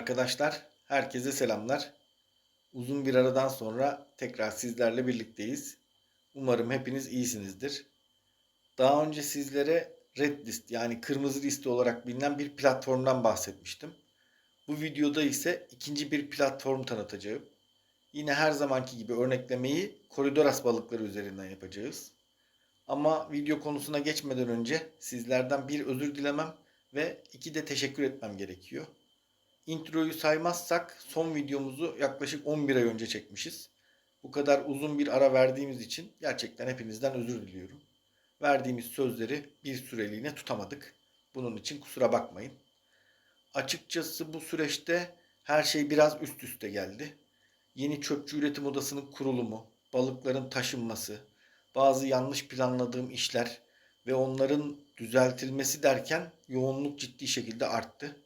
Arkadaşlar, herkese selamlar. Uzun bir aradan sonra tekrar sizlerle birlikteyiz. Umarım hepiniz iyisinizdir. Daha önce sizlere Red List yani kırmızı liste olarak bilinen bir platformdan bahsetmiştim. Bu videoda ise ikinci bir platform tanıtacağım. Yine her zamanki gibi örneklemeyi koridoras balıkları üzerinden yapacağız. Ama video konusuna geçmeden önce sizlerden bir özür dilemem ve iki de teşekkür etmem gerekiyor. Introyu saymazsak son videomuzu yaklaşık 11 ay önce çekmişiz. Bu kadar uzun bir ara verdiğimiz için gerçekten hepinizden özür diliyorum. Verdiğimiz sözleri bir süreliğine tutamadık. Bunun için kusura bakmayın. Açıkçası bu süreçte her şey biraz üst üste geldi. Yeni çöpçü üretim odasının kurulumu, balıkların taşınması, bazı yanlış planladığım işler ve onların düzeltilmesi derken yoğunluk ciddi şekilde arttı.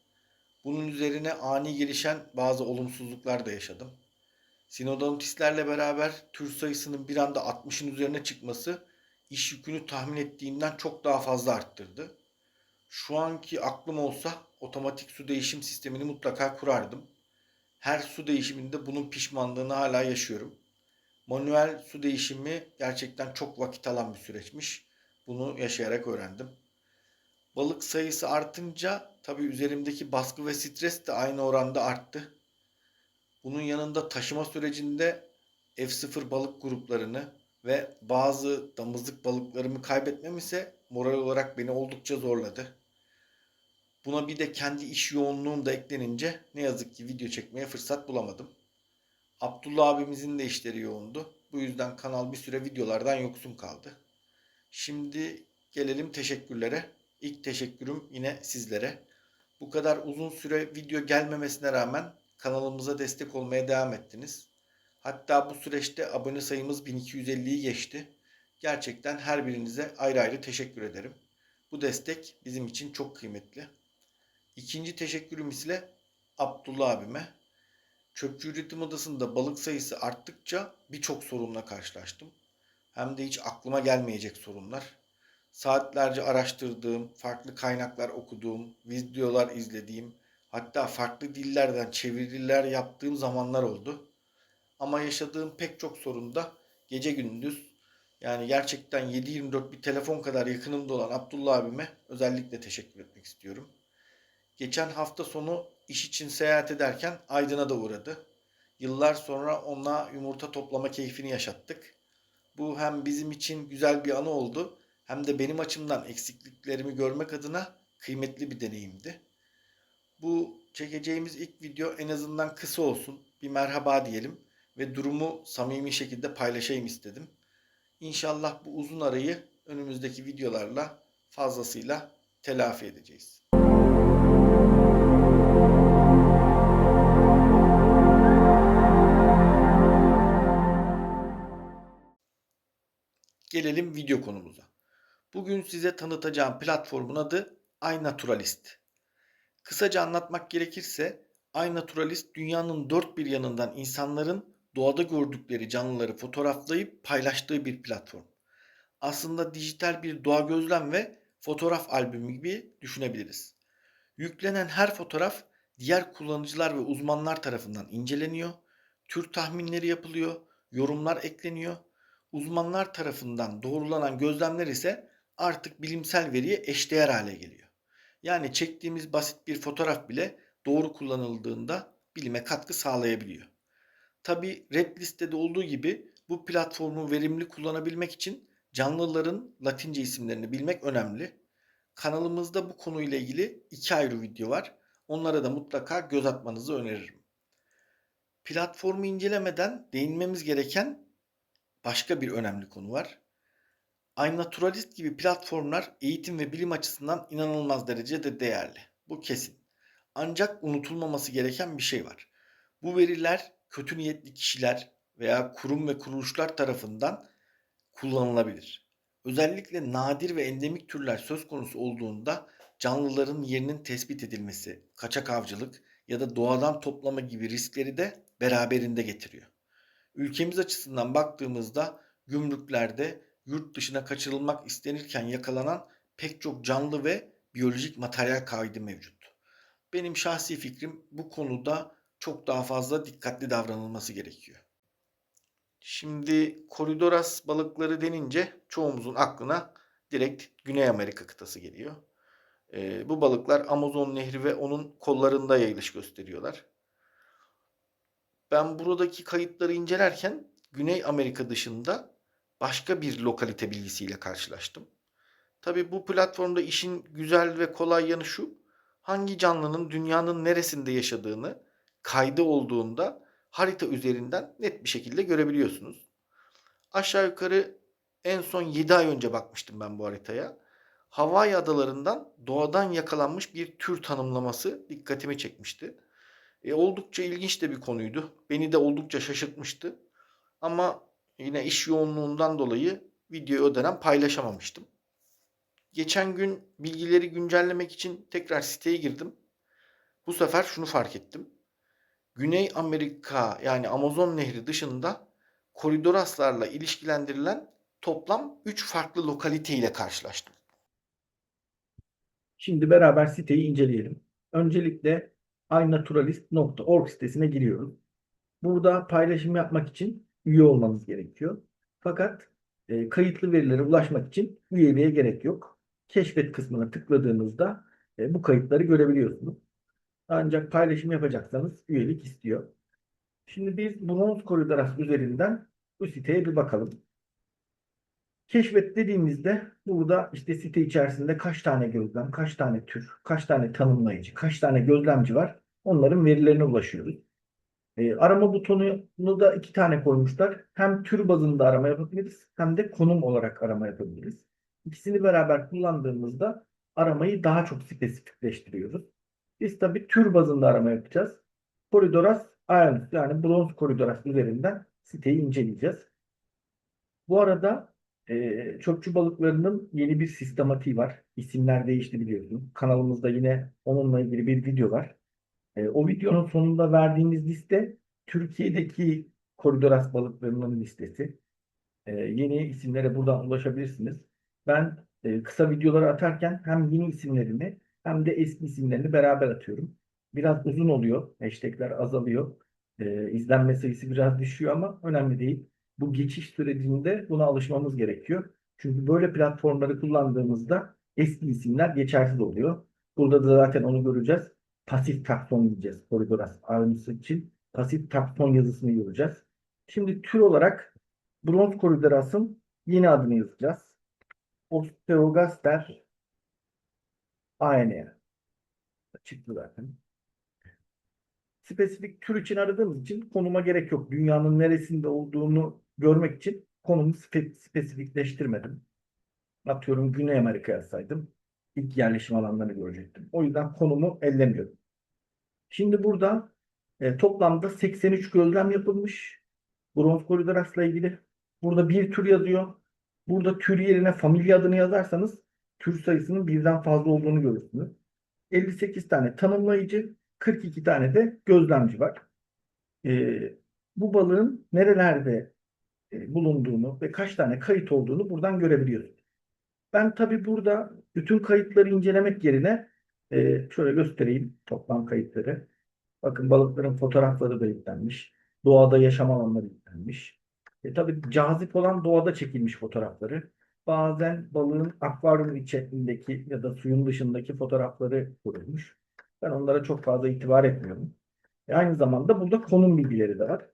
Bunun üzerine ani gelişen bazı olumsuzluklar da yaşadım. Sinodontistlerle beraber tür sayısının bir anda 60'ın üzerine çıkması iş yükünü tahmin ettiğimden çok daha fazla arttırdı. Şu anki aklım olsa otomatik su değişim sistemini mutlaka kurardım. Her su değişiminde bunun pişmanlığını hala yaşıyorum. Manuel su değişimi gerçekten çok vakit alan bir süreçmiş. Bunu yaşayarak öğrendim. Balık sayısı artınca tabii üzerimdeki baskı ve stres de aynı oranda arttı. Bunun yanında taşıma sürecinde F0 balık gruplarını ve bazı damızlık balıklarımı kaybetmem ise moral olarak beni oldukça zorladı. Buna bir de kendi iş yoğunluğum da eklenince ne yazık ki video çekmeye fırsat bulamadım. Abdullah abimizin de işleri yoğundu. Bu yüzden kanal bir süre videolardan yoksun kaldı. Şimdi gelelim teşekkürlere. İlk teşekkürüm yine sizlere. Bu kadar uzun süre video gelmemesine rağmen kanalımıza destek olmaya devam ettiniz. Hatta bu süreçte abone sayımız 1250'yi geçti. Gerçekten her birinize ayrı ayrı teşekkür ederim. Bu destek bizim için çok kıymetli. İkinci teşekkürüm ise Abdullah abime. Çöpçü üretim odasında balık sayısı arttıkça birçok sorunla karşılaştım. Hem de hiç aklıma gelmeyecek sorunlar. Saatlerce araştırdığım, farklı kaynaklar okuduğum, videolar izlediğim, hatta farklı dillerden çeviriler yaptığım zamanlar oldu. Ama yaşadığım pek çok sorunda gece gündüz yani gerçekten 7-24 bir telefon kadar yakınımda olan Abdullah abime özellikle teşekkür etmek istiyorum. Geçen hafta sonu iş için seyahat ederken Aydın'a da uğradı. Yıllar sonra onunla yumurta toplama keyfini yaşattık. Bu hem bizim için güzel bir anı oldu hem de benim açımdan eksikliklerimi görmek adına kıymetli bir deneyimdi. Bu çekeceğimiz ilk video en azından kısa olsun. Bir merhaba diyelim ve durumu samimi şekilde paylaşayım istedim. İnşallah bu uzun arayı önümüzdeki videolarla fazlasıyla telafi edeceğiz. Gelelim video konumuza. Bugün size tanıtacağım platformun adı iNaturalist. Kısaca anlatmak gerekirse iNaturalist dünyanın dört bir yanından insanların doğada gördükleri canlıları fotoğraflayıp paylaştığı bir platform. Aslında dijital bir doğa gözlem ve fotoğraf albümü gibi düşünebiliriz. Yüklenen her fotoğraf diğer kullanıcılar ve uzmanlar tarafından inceleniyor, tür tahminleri yapılıyor, yorumlar ekleniyor. Uzmanlar tarafından doğrulanan gözlemler ise artık bilimsel veriye eşdeğer hale geliyor. Yani çektiğimiz basit bir fotoğraf bile doğru kullanıldığında bilime katkı sağlayabiliyor. Tabi Red listede olduğu gibi bu platformu verimli kullanabilmek için canlıların latince isimlerini bilmek önemli. Kanalımızda bu konuyla ilgili iki ayrı video var. Onlara da mutlaka göz atmanızı öneririm. Platformu incelemeden değinmemiz gereken başka bir önemli konu var. iNaturalist gibi platformlar eğitim ve bilim açısından inanılmaz derecede değerli. Bu kesin. Ancak unutulmaması gereken bir şey var. Bu veriler kötü niyetli kişiler veya kurum ve kuruluşlar tarafından kullanılabilir. Özellikle nadir ve endemik türler söz konusu olduğunda canlıların yerinin tespit edilmesi, kaçak avcılık ya da doğadan toplama gibi riskleri de beraberinde getiriyor. Ülkemiz açısından baktığımızda gümrüklerde yurt dışına kaçırılmak istenirken yakalanan pek çok canlı ve biyolojik materyal kaydı mevcut. Benim şahsi fikrim bu konuda çok daha fazla dikkatli davranılması gerekiyor. Şimdi koridoras balıkları denince çoğumuzun aklına direkt Güney Amerika kıtası geliyor. Ee, bu balıklar Amazon Nehri ve onun kollarında yayılış gösteriyorlar. Ben buradaki kayıtları incelerken Güney Amerika dışında başka bir lokalite bilgisiyle karşılaştım. Tabii bu platformda işin güzel ve kolay yanı şu. Hangi canlının dünyanın neresinde yaşadığını kaydı olduğunda harita üzerinden net bir şekilde görebiliyorsunuz. Aşağı yukarı en son 7 ay önce bakmıştım ben bu haritaya. Hawaii adalarından doğadan yakalanmış bir tür tanımlaması dikkatimi çekmişti. E, oldukça ilginç de bir konuydu. Beni de oldukça şaşırtmıştı. Ama yine iş yoğunluğundan dolayı videoyu o dönem paylaşamamıştım. Geçen gün bilgileri güncellemek için tekrar siteye girdim. Bu sefer şunu fark ettim. Güney Amerika yani Amazon Nehri dışında koridoraslarla ilişkilendirilen toplam 3 farklı lokalite ile karşılaştım. Şimdi beraber siteyi inceleyelim. Öncelikle iNaturalist.org sitesine giriyoruz. Burada paylaşım yapmak için üye olmanız gerekiyor. Fakat e, kayıtlı verilere ulaşmak için üyeliğe gerek yok. Keşfet kısmına tıkladığınızda e, bu kayıtları görebiliyorsunuz. Ancak paylaşım yapacaksanız üyelik istiyor. Şimdi biz Bronz Koridoras üzerinden bu siteye bir bakalım. Keşfet dediğimizde burada işte site içerisinde kaç tane gözlem, kaç tane tür, kaç tane tanımlayıcı, kaç tane gözlemci var onların verilerine ulaşıyoruz. E, arama butonunu da iki tane koymuşlar. Hem tür bazında arama yapabiliriz hem de konum olarak arama yapabiliriz. İkisini beraber kullandığımızda aramayı daha çok spesifikleştiriyoruz. Biz tabii tür bazında arama yapacağız. Koridoras Ions yani bronz koridoras üzerinden siteyi inceleyeceğiz. Bu arada e, çöpçü balıklarının yeni bir sistematiği var. İsimler değişti biliyorsun. Kanalımızda yine onunla ilgili bir video var. E, o videonun sonunda verdiğimiz liste Türkiye'deki koridoras balıklarının listesi. E, yeni isimlere buradan ulaşabilirsiniz. Ben e, kısa videoları atarken hem yeni isimlerini hem de eski isimlerini beraber atıyorum. Biraz uzun oluyor. Hashtagler azalıyor. E, izlenme sayısı biraz düşüyor ama önemli değil. Bu geçiş sürecinde buna alışmamız gerekiyor. Çünkü böyle platformları kullandığımızda eski isimler geçersiz oluyor. Burada da zaten onu göreceğiz. Pasif takson diyeceğiz. Koridoras ayrıntısı için. Pasif takson yazısını göreceğiz. Şimdi tür olarak bronz koridorasın yeni adını yazacağız. Osteogaster ANA. Çıktı zaten. Spesifik tür için aradığımız için konuma gerek yok. Dünyanın neresinde olduğunu görmek için konumu spe- spesifikleştirmedim. Atıyorum Güney Amerika yazsaydım ilk yerleşim alanlarını görecektim. O yüzden konumu ellemiyorum. Şimdi burada e, toplamda 83 gözlem yapılmış. Bronz koridorasla ilgili. Burada bir tür yazıyor. Burada tür yerine familya adını yazarsanız tür sayısının birden fazla olduğunu görürsünüz. 58 tane tanımlayıcı, 42 tane de gözlemci var. Ee, bu balığın nerelerde e, bulunduğunu ve kaç tane kayıt olduğunu buradan görebiliyorsunuz. Ben tabi burada bütün kayıtları incelemek yerine e, şöyle göstereyim toplam kayıtları. Bakın balıkların fotoğrafları da yüklenmiş. Doğada yaşam alanları yüklenmiş. E, tabii cazip olan doğada çekilmiş fotoğrafları. Bazen balığın akvaryum içerisindeki ya da suyun dışındaki fotoğrafları koyulmuş. Ben onlara çok fazla itibar etmiyorum. E, aynı zamanda burada konum bilgileri de var.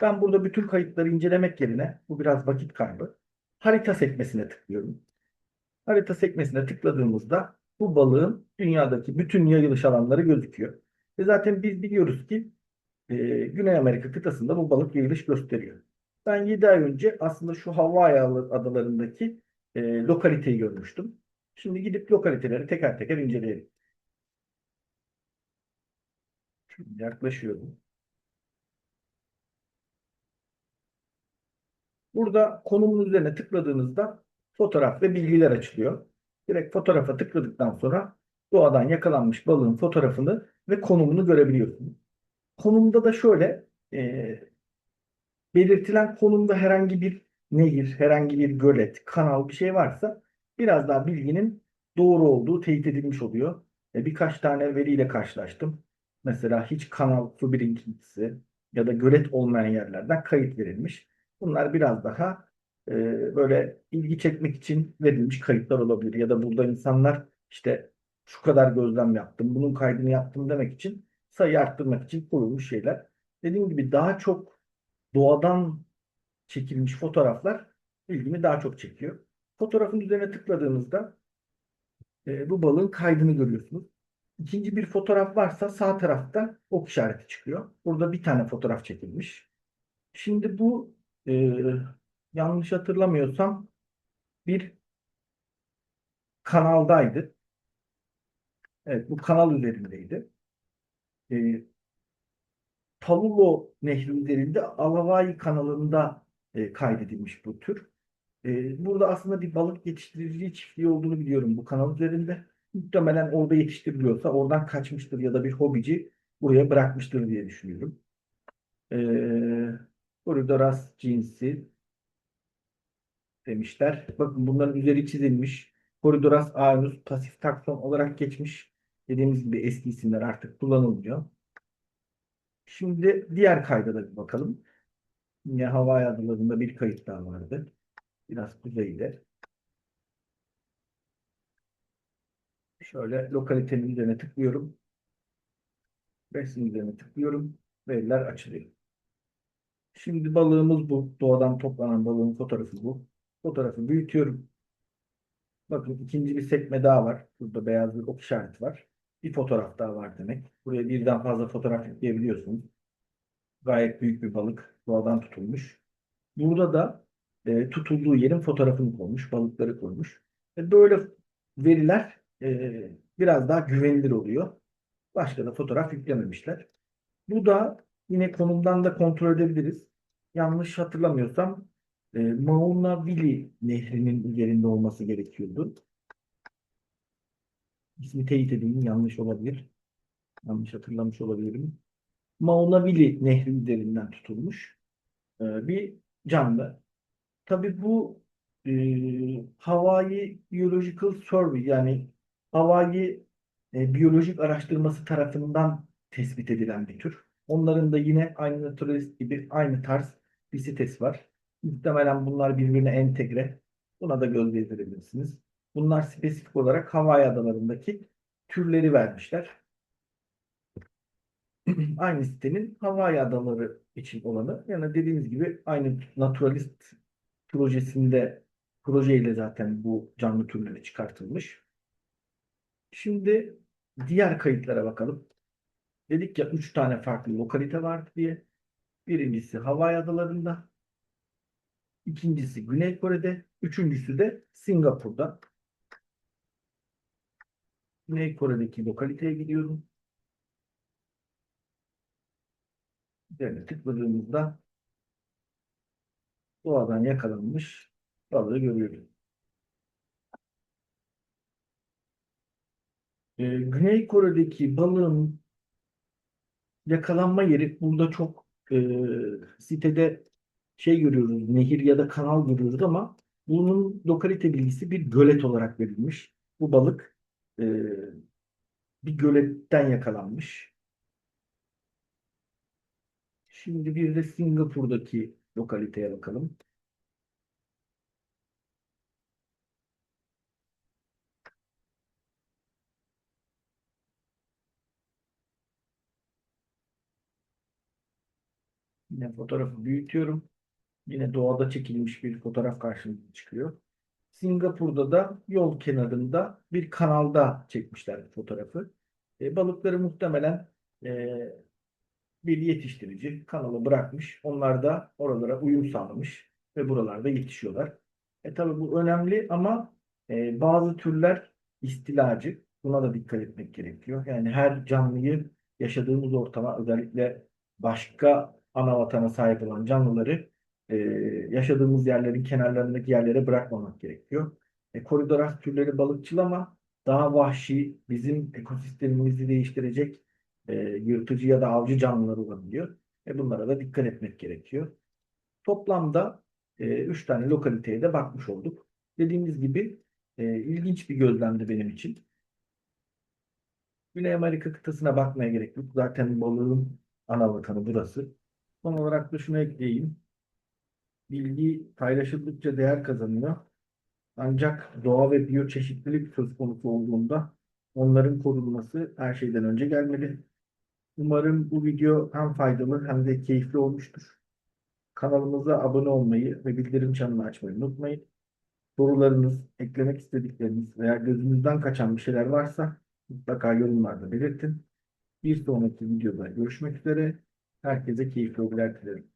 Ben burada bütün kayıtları incelemek yerine, bu biraz vakit kaybı, harita sekmesine tıklıyorum. Harita sekmesine tıkladığımızda bu balığın dünyadaki bütün yayılış alanları gözüküyor. Ve zaten biz biliyoruz ki e, Güney Amerika kıtasında bu balık yayılış gösteriyor. Ben 7 ay önce aslında şu Hawaii adalarındaki e, lokaliteyi görmüştüm. Şimdi gidip lokaliteleri teker teker inceleyelim. Şimdi yaklaşıyorum. Burada konumun üzerine tıkladığınızda fotoğraf ve bilgiler açılıyor. Direkt fotoğrafa tıkladıktan sonra doğadan yakalanmış balığın fotoğrafını ve konumunu görebiliyorsunuz. Konumda da şöyle e, belirtilen konumda herhangi bir nehir, herhangi bir gölet, kanal bir şey varsa biraz daha bilginin doğru olduğu teyit edilmiş oluyor. E, birkaç tane veriyle karşılaştım. Mesela hiç kanal su birikintisi ya da gölet olmayan yerlerden kayıt verilmiş. Bunlar biraz daha e, böyle ilgi çekmek için verilmiş kayıtlar olabilir. Ya da burada insanlar işte şu kadar gözlem yaptım, bunun kaydını yaptım demek için sayı arttırmak için koyulmuş şeyler. Dediğim gibi daha çok doğadan çekilmiş fotoğraflar ilgimi daha çok çekiyor. Fotoğrafın üzerine tıkladığınızda e, bu balığın kaydını görüyorsunuz. İkinci bir fotoğraf varsa sağ tarafta ok işareti çıkıyor. Burada bir tane fotoğraf çekilmiş. Şimdi bu e, yanlış hatırlamıyorsam bir kanaldaydı. Evet bu kanal üzerindeydi. E, Palulo Nehri üzerinde Alavai kanalında e, kaydedilmiş bu tür. E, burada aslında bir balık yetiştiriciliği çiftliği olduğunu biliyorum bu kanal üzerinde. Muhtemelen orada yetiştiriliyorsa oradan kaçmıştır ya da bir hobici buraya bırakmıştır diye düşünüyorum. E, Corydoras cinsi demişler. Bakın bunların üzeri çizilmiş. Corydoras aenus pasif takson olarak geçmiş. Dediğimiz gibi eski isimler artık kullanılmıyor. Şimdi diğer kayda da bir bakalım. Yine Hawaii adalarında bir kayıt daha vardı. Biraz kuzeyde. Şöyle lokalitenin üzerine tıklıyorum. Resim üzerine tıklıyorum. Veriler açılıyor. Şimdi balığımız bu. Doğadan toplanan balığın fotoğrafı bu. Fotoğrafı büyütüyorum. Bakın ikinci bir sekme daha var. Burada beyaz bir ok işareti var. Bir fotoğraf daha var demek. Buraya birden fazla fotoğraf yükleyebiliyorsunuz. Gayet büyük bir balık. Doğadan tutulmuş. Burada da e, tutulduğu yerin fotoğrafını koymuş. Balıkları koymuş. E, böyle veriler e, biraz daha güvenilir oluyor. Başka da fotoğraf yüklememişler. Bu da yine konumdan da kontrol edebiliriz. Yanlış hatırlamıyorsam e, Maunawili nehrinin üzerinde olması gerekiyordu. İsmi teyit edeyim yanlış olabilir. Yanlış hatırlamış olabilirim. Maunawili nehri üzerinden tutulmuş e, bir canlı. Tabii bu e, Hawaii Biological Survey yani Hawaii e, Biyolojik Araştırması tarafından tespit edilen bir tür. Onların da yine aynı naturalist gibi aynı tarz bir sitesi var. Muhtemelen bunlar birbirine entegre. Buna da göz gezdirebilirsiniz. Bunlar spesifik olarak Hawaii adalarındaki türleri vermişler. aynı sitenin Hawaii adaları için olanı. Yani dediğimiz gibi aynı naturalist projesinde projeyle zaten bu canlı türleri çıkartılmış. Şimdi diğer kayıtlara bakalım. Dedik ya 3 tane farklı lokalite vardı diye. Birincisi Hawaii adalarında. İkincisi Güney Kore'de. Üçüncüsü de Singapur'da. Güney Kore'deki lokaliteye gidiyorum. Üzerine tıkladığımızda doğadan yakalanmış balığı görüyoruz. Ee, Güney Kore'deki balığın yakalanma yeri burada çok e, sitede şey görüyoruz, nehir ya da kanal görüyoruz ama bunun lokalite bilgisi bir gölet olarak verilmiş. Bu balık e, bir göletten yakalanmış. Şimdi bir de Singapur'daki lokaliteye bakalım. Yine fotoğrafı büyütüyorum. Yine doğada çekilmiş bir fotoğraf karşımıza çıkıyor. Singapur'da da yol kenarında bir kanalda çekmişler fotoğrafı. E, balıkları muhtemelen e, bir yetiştirici kanalı bırakmış. Onlar da oralara uyum sağlamış ve buralarda yetişiyorlar. E tabii bu önemli ama e, bazı türler istilacı. Buna da dikkat etmek gerekiyor. Yani her canlıyı yaşadığımız ortama özellikle başka ana vatana sahip olan canlıları e, yaşadığımız yerlerin kenarlarındaki yerlere bırakmamak gerekiyor. E, koridoras türleri balıkçıl ama daha vahşi, bizim ekosistemimizi değiştirecek e, yırtıcı ya da avcı canlılar olabiliyor. E, bunlara da dikkat etmek gerekiyor. Toplamda 3 tane lokaliteye de bakmış olduk. Dediğimiz gibi e, ilginç bir gözlemdi benim için. Güney Amerika kıtasına bakmaya gerek yok. Zaten balığın ana vatanı burası. Son olarak da şunu ekleyeyim. Bilgi paylaşıldıkça değer kazanıyor. Ancak doğa ve biyoçeşitlilik söz konusu olduğunda onların korunması her şeyden önce gelmeli. Umarım bu video hem faydalı hem de keyifli olmuştur. Kanalımıza abone olmayı ve bildirim çanını açmayı unutmayın. Sorularınız, eklemek istedikleriniz veya gözünüzden kaçan bir şeyler varsa mutlaka yorumlarda belirtin. Bir sonraki videoda görüşmek üzere. Herkese keyifli hobiler dilerim.